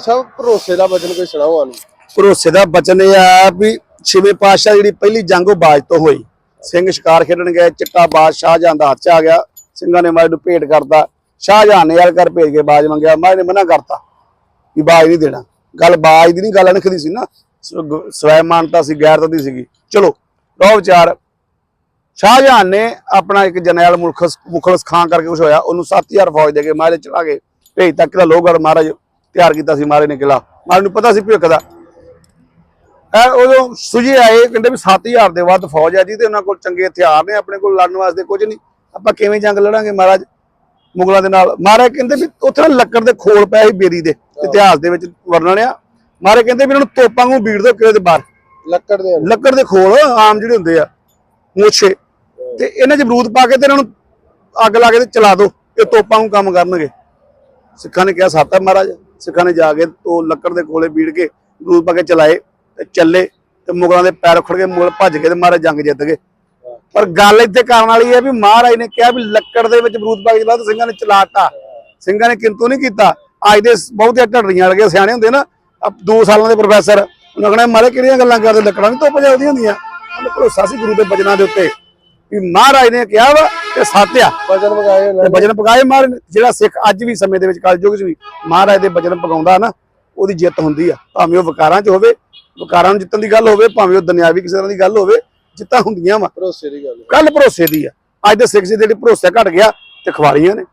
ਸਭ ਭਰੋਸੇ ਦਾ ਵਚਨ ਕੋਈ ਸੁਣਾਓ ਸਾਨੂੰ? ਭਰੋਸੇ ਦਾ ਵਚਨ ਇਹ ਆ ਵੀ ਛੇਵੇਂ ਪਾਤਸ਼ਾਹ ਜਿਹੜੀ ਪਹਿਲੀ ਜੰਗ ਉਹ ਬਾਜ ਤੋਂ ਹੋਈ। ਸਿੰਘ ਸ਼ਿਕਾਰ ਖੇਡਣ ਗਏ, ਚਿੱਟਾ ਬਾਜ ਸ਼ਾਹਜਹਾਨ ਦਾ ਹੱਥ ਆ ਗਿਆ। ਸਿੰਘਾਂ ਨੇ ਮਾਰੇ ਨੂੰ ਭੇਟ ਕਰਤਾ। ਸ਼ਾਹਜਹਾਨ ਨੇ ਯਾਰ ਕਰ ਭੇਜ ਕੇ ਬਾਜ ਮੰਗਿਆ। ਮਾਰੇ ਨੇ ਮਨਾ ਕਰਤਾ ਵੀ ਬਾਜ ਨਹੀਂ ਦੇਣਾ। ਗੱਲ ਬਾਜ ਦੀ ਨਹੀਂ, ਗੱਲ ਅਣਖ ਦੀ ਸੀ ਨਾ। ਸ- ਗ- ਸਵੈਮਾਨਤਾ ਸੀ, ਗੈਰਤ ਦੀ ਸੀਗੀ। ਚਲੋ ਰੋ ਵਿਚਾਰ। ਸ਼ਾਹਜਹਾਨ ਨੇ ਆਪਣਾ ਇੱਕ ਜਰਨੈਲ ਮੁਖਲਸ ਮੁਖਲਸ ਖਾਨ ਕਰਕੇ ਕੁਝ ਹੋਇਆ। ਉਹਨੂੰ 7000 ਫੌਜ ਦੇ ਕੇ ਮਾਰੇ ਚੜਾ ਕੇ ਭੇਜ ਤੱਕ ਦਾ ਲੋਹਗੜ ਮਹਾਰਾਜ ਤਿਆਰ ਕੀਤਾ ਸੀ ਮਾਰੇ ਨੇ ਕਿਲਾ। ਮਾਰੇ ਨੂੰ ਪਤਾ ਸੀ ਭਵਿੱਖ ਦਾ। ਐ ਉਦੋਂ ਸੁਝੇ ਆਏ ਕਹਿੰਦੇ ਵੀ 7000 ਦੇ ਵੱਧ ਫੌਜ ਆ ਜੀ ਤੇ ਉਹਨਾਂ ਕੋਲ ਚੰਗੇ ਹਥਿਆਰ ਨੇ ਆਪਣੇ ਕੋਲ ਲੜਨ ਵਾਸਤੇ ਕੁਝ ਨਹੀਂ। ਆਪਾਂ ਕਿਵੇਂ ਜੰਗ ਲੜਾਂਗੇ ਮਹਾਰਾਜ? ਮੁਗਲਾਂ ਦੇ ਨਾਲ। ਮਹਾਰਾਜ ਕਹਿੰਦੇ ਵੀ ਉੱਥੇ ਲੱਕੜ ਦੇ ਖੋਲ ਪਏ ਸੀ ਬੇਰੀ ਦੇ ਇਤਿਹਾਸ ਦੇ ਵਿੱਚ ਵਰਣਨ ਆ। ਮਹਾਰਾਜ ਕਹਿੰਦੇ ਵੀ ਇਹਨਾਂ ਨੂੰ ਤੋਪਾਂ ਨੂੰ ਬੀੜ ਦਿਓ ਕਿਲੇ ਦੇ ਬਾਹਰ। ਲੱਕੜ ਦੇ। ਲੱਕੜ ਦੇ ਖੋਲ ਆਮ ਜਿਹੜੇ ਹੁੰਦੇ ਆ ਮੋਛੇ। ਤੇ ਇਹਨਾਂ 'ਚ ਬਰੂਦ ਪਾ ਕੇ ਤੇ ਇਹਨਾਂ ਨੂੰ ਅੱਗ ਲਾ ਕੇ ਤੇ ਚਲਾ ਦਿਓ ਇਹ ਤੋਪਾਂ ਨੂੰ ਕੰਮ ਕਰਨਗੇ। ਸਿੱਖਾਂ ਨੇ ਕਿਹਾ ਸਾਤਾ ਮਹਾਰਾਜ। ਸਿੱਖਾਂ ਨੇ ਜਾ ਕੇ ਉਹ ਲੱਕੜ ਦੇ ਕੋਲੇ ਬੀੜ ਕੇ ਬਰੂਦ ਪਾ ਕੇ ਚਲਾਏ ਤੇ ਚੱਲੇ ਤੇ ਮੁਗਲਾਂ ਦੇ ਪੈਰ ਉਖੜ ਕੇ ਮੁਗਲ ਭੱਜ ਗਏ ਤੇ ਮਹਾਰਾਜ ਜੰਗ ਜਿੱਤ ਗਏ। ਪਰ ਗੱਲ ਇੱਥੇ ਕਰਨ ਵਾਲੀ ਹੈ ਵੀ ਮਹਾਰਾਜ ਨੇ ਕਿਹਾ ਵੀ ਲੱਕੜ ਦੇ ਵਿੱਚ ਬਰੂਦ ਪਾ ਕੇ ਚਲਾ ਸਿੰਘਾਂ ਨੇ ਚਲਾਤਾ। ਸਿੰਘਾਂ ਨੇ ਕਿੰਤੂ ਨਹੀਂ ਕੀਤਾ। ਅੱਜ ਦੇ ਬਹੁਤੇ ਢੜਰੀਆਂ ਵਰਗੇ ਸਿਆਣੇ ਹੁੰਦੇ ਨਾ ਦੋ ਸਾਲਾਂ ਦੇ ਪ੍ਰੋਫੈਸਰ, ਉਹਨਾਂ ਕਹਿੰਦੇ ਮਾਰੇ ਕਿਹੜੀਆਂ ਗੱਲਾਂ ਕਰਦੇ, ਲੱਕੜਾਂ ਵੀ ਧੁੱਪ ਜਾਂਦੀਆਂ ਹੁੰਦੀਆਂ। ਭਰੋਸਾ ਸੀ ਗੁਰੂ ਦੇ ਬਚਨਾਂ ਦੇ ਉੱਤੇ ਵੀ ਮਹਾਰਾਜ ਨੇ ਕਿਹਾ ਵਾ ਤੇ ਸੱਤ ਆ। ਉਹਨਾਂ ਤੇ ਨੇ। ਬਚਨ ਪਕਾਏ ਨੇ ਜਿਹੜਾ ਸਿੱਖ ਅੱਜ ਵੀ ਸਮੇਂ ਦੇ ਵਿੱਚ ਕਲਯੁਗ 'ਚ ਵੀ ਮਹਾਰਾਜ ਦੇ ਬਚਨ ਪਕਾਉਂਦਾ ਨਾ ਉਹਦੀ ਜਿੱਤ ਹੁੰਦੀ ਆ। ਭਾਵੇਂ ਉਹ ਵਿਕਾਰਾਂ 'ਚ ਹੋਵੇ ਵਿਕਾਰਾਂ ਨੂੰ ਜਿੱਤਣ ਦੀ ਗੱਲ ਹੋਵੇ ਭਾਵੇਂ ਉਹ ਦੁਨਿਆਵੀ ਕਿਸੇ ਤਰ੍ਹਾਂ ਦੀ ਗੱਲ ਹੋਵੇ ਜਿੱਤਾਂ ਹੁੰਦੀਆਂ ਵਾ। ਭਰੋਸੇ ਦੀ ਗੱਲ ਕੱਲ ਭਰੋਸੇ ਦੀ ਆ। ਅੱਜ ਦੇ ਸਿੱਖ ਜੀ ਦੇ ਜਿਹੜੇ ਭਰੋਸੇ ਘਟ ਗਿਆ ਤੇ ਖਵਾਰੀਆਂ ਨੇ।